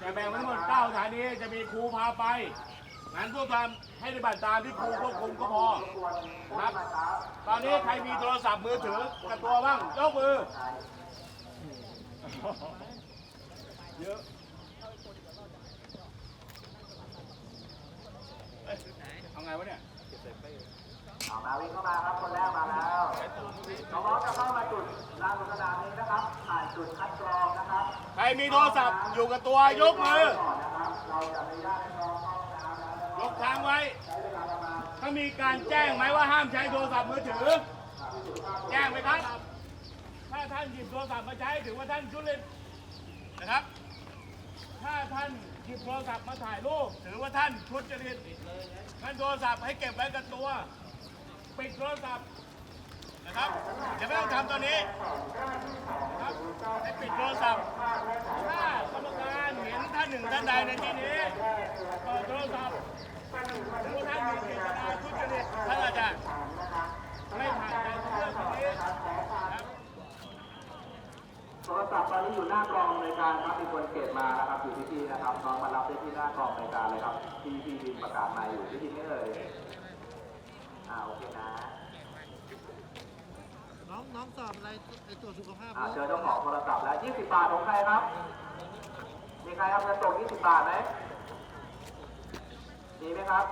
จะแบ่งไว้ทั้งหมดเก้าสถานีจะมีครูพาไปงั้นพวกทำให้ปฏิบัติตามที่ครูควบคุมก็พอครับ ตอนนี้ใครมีโทรศัพท์มือถือกับตัวบ้างยกมือ เยอะเอ้ยเอาไงวะเนี่ย เอามาวิ่งเข้ามาครับคนแรกมาแล้วน้องๆจะเข้ามาจุดลานสนามนี้นะครับผ่านจุดคัดกรองนะครับใครมีโทรศัพท์อยู่กับตัวยกมือ ก่อนนะครับ เราจะไม่ได้ให้น้องเข้าห้องน้ำแล้วนะครับยกทางไว้ถ้ามีการแจ้งไหมว่าห้ามใช้โทรศัพท์มือถือ แจ้งไหมครับ ถ้าท่านหยิบโทรศัพท์มาใช้ถือว่าท่านชุลิตนะครับ ถ้าท่านหยิบโทรศัพท์มาถ่ายรูปถือว่าท่านทุจริตท่านโทรศัพท์ให้เก็บไว้กับตัว ปิดโทรศัพท์นะครับอย่าไม่ต้องทำตอนนี้นะครับให้ปิดโทรศัพท์ถ้ากรรมการเห็นท่านหนึ่งท่านใดในที่นี้เปิดโทรศัพท์หรือท่านมีเจตนาทุจริตท่านอาจจะไม่ผ่านการเรื่องแบบนี้ครับโทรศัพท์ตอนนี้อยู่หน้ากองในการครับมีคนเก็บมานะครับอยู่ที่ที่นะครับน้องมารับได้ที่หน้ากองในการเลยครับที่พี่บินประกาศมาอยู่ที่ที่นี่เลย อ่าโอเคนะน้องน้องสอบอะไรไอตรวจสุขภาพอ่ารู้เจอเจ้าของโทรศัพท์แล้ว20 บาทของใครครับ มีใครเอาเงินตก20 บาทไหมมีไหมครับ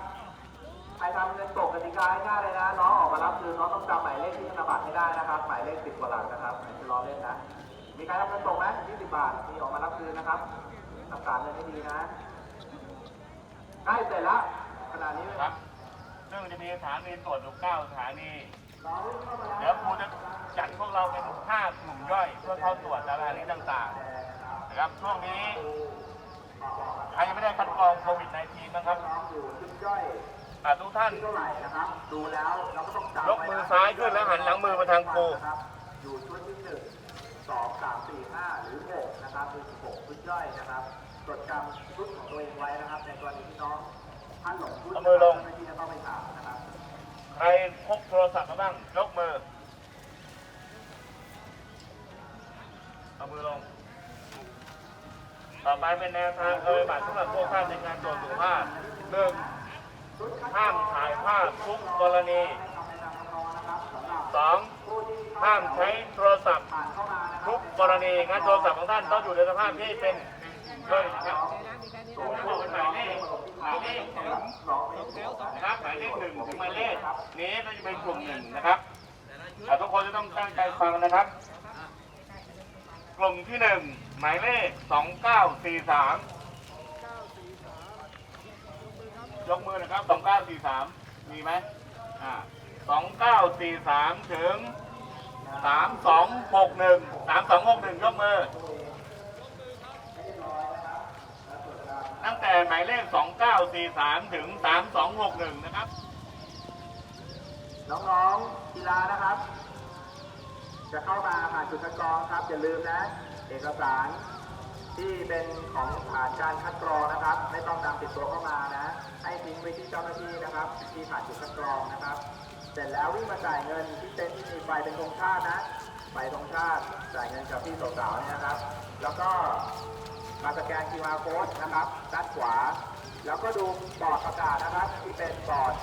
ใครทำเงินตกกติกาง่ายๆเลยนะน้องออกมารับคือน้องต้องจำหมายเลขที่ธนบัตรให้ได้นะครับ หมายเลข10กว่าหลักนะครับไม่ใช่ล้อเล่นนะ มีใครทำเงินตกไหม20 บาท มีออกมารับคืนนะครับรักษาเงินให้ดีนะใกล้เสร็จแล้วขณะนี้ครับ ซึ่งจะมีสถานีตรวจอยู่เก้าสถานีเดี๋ยวครูจะจัดพวกเราเป็นห้ากลุ่มย่อย เพื่อเข้าตรวจสถานีต่างๆนะครับช่วงนี้ใครยังไม่ได้คัดกรองโควิด -19 นะครับน้องอยู่ชุดย่อยอะทุกท่านเท่าไหร่นะครับดูแล้วเราก็ต้องจำยกมือซ้ายขึ้นแล้วหันหลังมือมาทางครูนะครับอยู่ชุดที่หนึ่งสองสามสี่ห้าหรือหกนะครับคือหกชุดย่อยนะครับจดจำชุดของตัวเองไว้นะครับ ในกรณีที่น้องท่านหลงชุดเอามือลง ใครพกโทรศัพท์มาบ้าง ยกมือ เอามือลง ต่อไปเป็นแนวทางเอยบัตรสำหรับพวกท่านในการตรวจสุขภาพหนึ่งห้ามถ่ายภาพทุกกรณีสองห้ามใช้โทรศัพท์ทุกกรณีงั้นโทรศัพท์ของท่านต้องอยู่ในสภาพที่เป็น เฮ้ยครับบอกเป็นหมายเลขหมายเลขหนึ่งนะครับหมายเลขหนึ่งถึงหมายเลขนี้ก็จะเป็นกลุ่มหนึ่งนะครับอ่ทุกคนจะต้องตั้งใจฟังนะครับ กลุ่มที่หนึ่งหมายเลขสองเก้าสี่สามยกมือนะครับสองเก้าสี่สามมีไหมอ่าสองเก้าสี่สามถึงสามสองหกหนึ่งสามสองหกหนึ่งยกมือ ตั้งแต่หมายเลขสองเก้าสี่สามถึงสามสองหกหนึ่งนะครับ น้องๆกีฬานะครับ จะเข้ามาผ่านจุดคัดกรองครับ อย่าลืมนะ เอกสารที่เป็นของผ่านการคัดกรองนะครับ ไม่ต้องนำติดตัวเข้ามานะ ให้ทิ้งไว้ที่เจ้าหน้าที่นะครับ ที่ผ่านจุดคัดกรองนะครับ เสร็จแล้ววิ่งมาจ่ายเงินที่เต็นท์ที่มีไฟเป็นธงชาตินะไฟธงชาติจ่ายเงินกับพี่สาวๆเนี่ยนะครับ แล้วก็ มาสแกน QR code นะครับด้านขวา แล้วก็ดูบอร์ดประกาศนะครับ ที่เป็นบอร์ด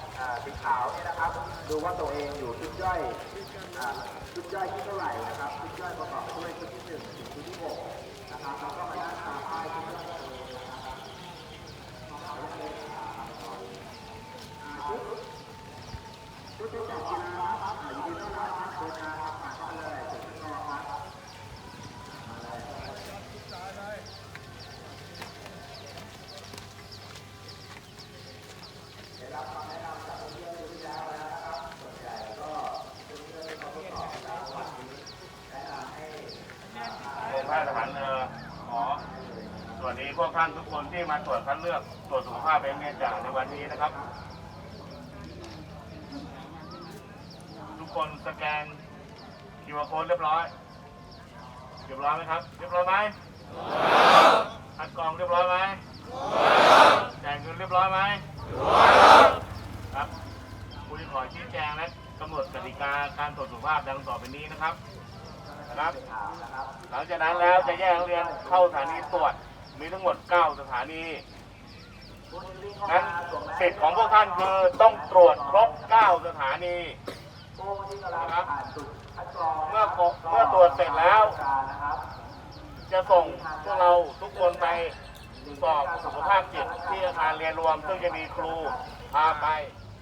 สีขาวนี่นะครับ ดูว่าตัวเองอยู่ชุดย่อยชุดย่อยที่เท่าไหร่นะครับชุดย่อยประกอบด้วยชุดที่หนึ่งถึงชุดที่หกนะครับแล้วก็มาด้านตามป้ายชุดย่อยตัวเองนะครับชุดชุดที่จับกีฬาครับอ่ายินดีต้อนรับครับโดยการครับผ่านเข้ามาเลยถึงขั้นตอนครับมาเลย ได้รับคำแนะนำจากเพื่อนๆที่แล้วนะครับ ส่วนใหญ่ก็เพื่อนๆที่เขาทดสอบแล้ววันนี้แนะนำให้ โรงพยาบาลทหารเรือข อสวัสดีพวกท่านทุกคนที่มาตรวจคัดเลือกตรวจสุขภาพเป็นเมจ่าในวันนี้นะครับ ทุกคนสแกนคิวอาร์โค้ดเรียบร้อยเรียบร้อยไหมครับ เรียบร้อยไหมคัดกรองเรียบร้อยไหมจ่ายเงินเรียบร้อยไหมครับคุณขอชี้แจงและกำหนดกติกาการตรวจสุขภาพดังต่อไปนี้นะครับ นะครับ หลังจากนั้นแล้วจะแยกนักเรียนเข้าสถานีตรวจ มีทั้งหมด 9 สถานีผู้ที่วิ่งนั้นสิทธิ์ของพวกท่านคือต้องตรวจครบ 9 สถานีนะครับ เมื่อเมื่อตรวจเสร็จแล้ว จะส่งพวกเราทุกคนไปสอบสุขภาพจิตที่อาคารเรียนรวม ซึ่งจะมีครูพาไป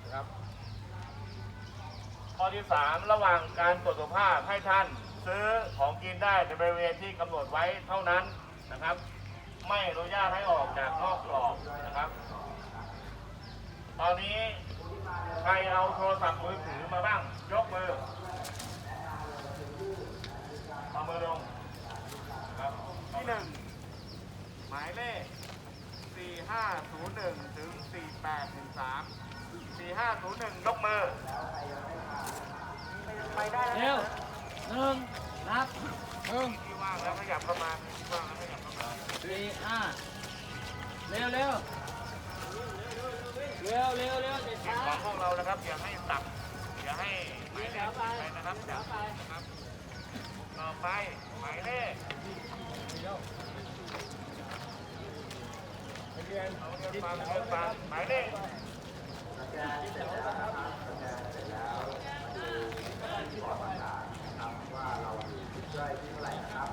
นะครับข้อที่สามระหว่างการตรวจสุขภาพให้ท่าน ซื้อของกินได้ในบริเวณที่กำหนดไว้เท่านั้นนะครับ ไม่อนุญาตให้ออกจากนอกกรอบนะครับ ตอนนี้ใครเอาโทรศัพท์มือถือมาบ้าง ยกมือเอามือลงครับที่หนึ่งหมายเลข 4501 ถึง 4813 4501ยกมือเร็ว หนึ่งนับหนึ่งว่างแล้วขยับเข้ามาว่างแล้วขยับเข้ามาสี่ห้าเร็วเร็วเร็วเร็วเร็วเด็ดสิ่งช้าของพวกเรานะครับอย่าให้ตับอย่าให้หมายเลขไปนะครับอย่านะครับต่อไปหมายเลขเอาเรียนฟังเรียนฟังหมายเลขเว่าเราอยู่ที่เท่าไหร่นะครับ